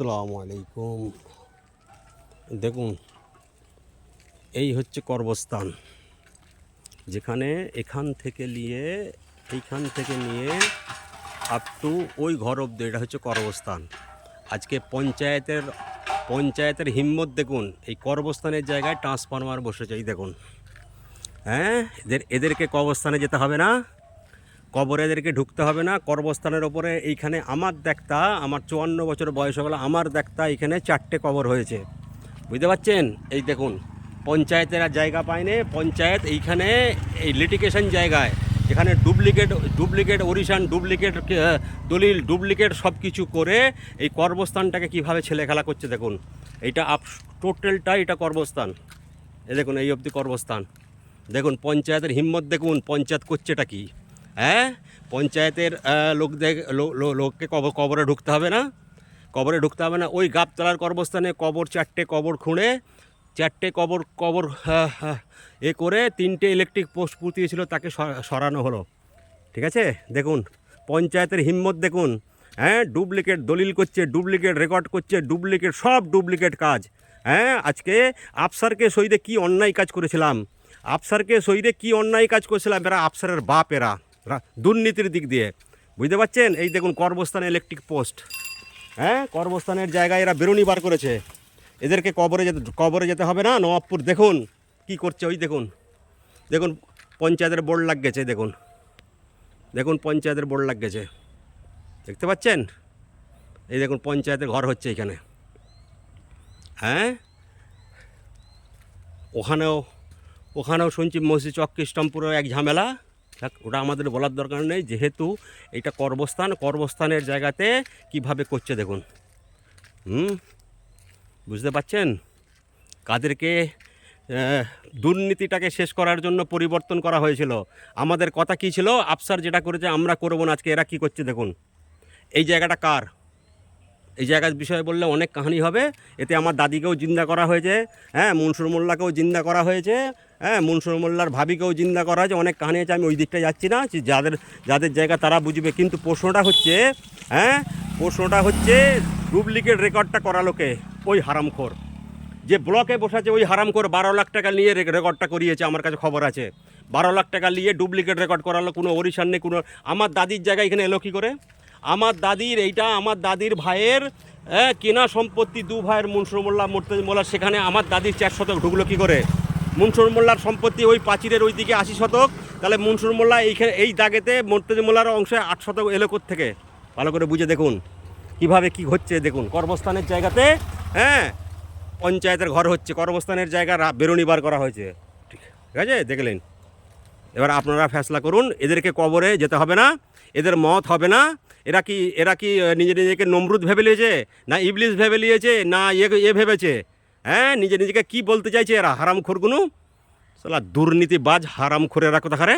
আসসালামু আলাইকুম দেখুন, এই হচ্ছে কর্মস্থান যেখানে এখান থেকে নিয়ে, এইখান থেকে নিয়ে আপ টু ওই ঘর অব্দি এটা হচ্ছে কর্মস্থান আজকে পঞ্চায়েতের পঞ্চায়েতের হিম্মত দেখুন, এই কর্মস্থানের জায়গায় ট্রান্সফরমার বসেছে, এই দেখুন। হ্যাঁ? এদের, এদেরকে কবরস্থানে যেতে হবে না? কবরে এদেরকে ঢুকতে হবে না কর্মস্থানের ওপরে এইখানে আমার দেখতা, আমার চুয়ান্ন বছর বয়স হলো আমার দেখতা এখানে চারটে কবর হয়েছে। বুঝতে পারছেন? এই দেখুন, পঞ্চায়েতের জায়গা পায়নি পঞ্চায়েত এইখানে এই লিটিকেশন জায়গায়, এখানে ডুপ্লিকেট ডুপ্লিকেট ওরিশান ডুপ্লিকেট দলিল ডুপ্লিকেট সব কিছু করে এই কর্মস্থানটাকে কীভাবে ছেলে খেলা করছে দেখুন। এইটা আপ টোটালটা এটা কর্মস্থান। এ দেখুন, এই অবধি কর্মস্থান। দেখুন, পঞ্চায়েতের হিম্মত দেখুন, পঞ্চায়েত করছেটা কি? হ্যাঁ? পঞ্চায়েতের লোকদের লোককে কবর কবরে ঢুকতে হবে না? কবরে ঢুকতে হবে না। ওই গাবতলার কর্মস্থানে কবর চারটে কবর খুঁড়ে, চারটে কবর কবর এ করে তিনটে ইলেকট্রিক পোস্ট পুঁতিয়েছিল, তাকে সরা- সরানো হলো। ঠিক আছে? দেখুন, পঞ্চায়েতের হিম্মত দেখুন। হ্যাঁ? ডুপ্লিকেট দলিল করছে, ডুপ্লিকেট রেকর্ড করছে, ডুপ্লিকেট, সব ডুপ্লিকেট কাজ। হ্যাঁ? আজকে আফসারকে সইদে কি অন্যায় কাজ করেছিলাম? আফসারকে সইদে কি অন্যায় কাজ করেছিলাম? এরা আফসারের বাপ এরা দুর্নীতির দিক দিয়ে। বুঝতে পারছেন? এই দেখুন, কর্মস্থানে ইলেকট্রিক পোস্ট হ্যাঁ? কর্মস্থানের জায়গায় এরা বেরোনি বার করেছে। এদেরকে কবরে যেতে কবরে যেতে হবে না? নবাবপুর দেখুন, কি করছে ওই দেখুন। দেখুন, পঞ্চায়েতের বোর্ড লাগ গেছে দেখুন। দেখুন, পঞ্চায়েতের বোর্ড লাগ গেছে দেখতে পাচ্ছেন? এই দেখুন, পঞ্চায়েতের ঘর হচ্ছে এখানে। হ্যাঁ? ওখানেও ওখানেও শুনছি মসজিদ চক কৃষ্ণমপুরেও এক ঝামেলা। থাক, ওটা আমাদের বলার দরকার নেই যেহেতু এটা কর্মস্থান কর্মস্থানের জায়গাতে কীভাবে করছে দেখুন। হুম? বুঝতে পারছেন? কাদেরকে দুর্নীতিটাকে শেষ করার জন্য পরিবর্তন করা হয়েছিল। আমাদের কথা কী ছিল? আফসার যেটা করেছে আমরা করব না আজকে এরা কী করছে দেখুন। এই জায়গাটা কার? এই জায়গার বিষয়ে বললে অনেক কাহিনী হবে। এতে আমার দাদিকেও জিন্দা করা হয়েছে হ্যাঁ মনসুর মোল্লাকেও জিন্দা করা হয়েছে। হ্যাঁ মনসুর মোল্লার ভাবিকেও জিন্দা করা হয়েছে অনেক কাহিনী আছে আমি ওই দিকটা যাচ্ছি না যাদের যাদের জায়গা তারা বুঝবে কিন্তু প্রশ্নটা হচ্ছে হ্যাঁ প্রশ্নটা হচ্ছে ডুপ্লিকেট রেকর্ডটা করালোকে ওই হারামখোর। যে ব্লকে বসাছে ওই হারামখোর বারো লাখ টাকা নিয়ে রেকর্ডটা করিয়েছে আমার কাছে খবর আছে। বারো লাখ টাকা নিয়ে ডুপ্লিকেট রেকর্ড করালো কোনো ওরিশান নেই কোনো আমার দাদির জায়গা এখানে এলো কী করে? আমার দাদির এইটা আমার দাদির ভাইয়ের হ্যাঁ, কেনা সম্পত্তি দু ভাইয়ের মনসুর মোল্লা মোর্তেজ মোল্লা সেখানে আমার দাদির চার শতক ঢুকলো কী করে? মনসুর মোল্লার সম্পত্তি ওই পাঁচিরের ওই দিকে আশি শতক। তাহলে মনসুর মোল্লা এইখানে এই দাগেতে মোর্তেজ মোল্লার অংশে আট শতক এলো থেকে ভালো করে বুঝে দেখুন। কীভাবে কি হচ্ছে দেখুন। কর্মস্থানের জায়গাতে হ্যাঁ পঞ্চায়েতের ঘর হচ্ছে। কর্মস্থানের জায়গা বেরোনি বার করা হয়েছে। ঠিক আছে? দেখলেন। এবার আপনারা ফেসলা করুন। এদেরকে কবরে যেতে হবে না। এদের মত হবে না। এরা কি এরা কি নিজে নিজেকে নমরুদ ভেবে নিয়েছে? না ইবলিশ ভেবে নিয়েছে? না এ এ ভেবেছে? হ্যাঁ নিজে নিজেকে কি বলতে চাইছে এরা? হারাম খোরগুনু সালা দুর্নীতিবাজ হারাম খোরেরা কোথাকারে?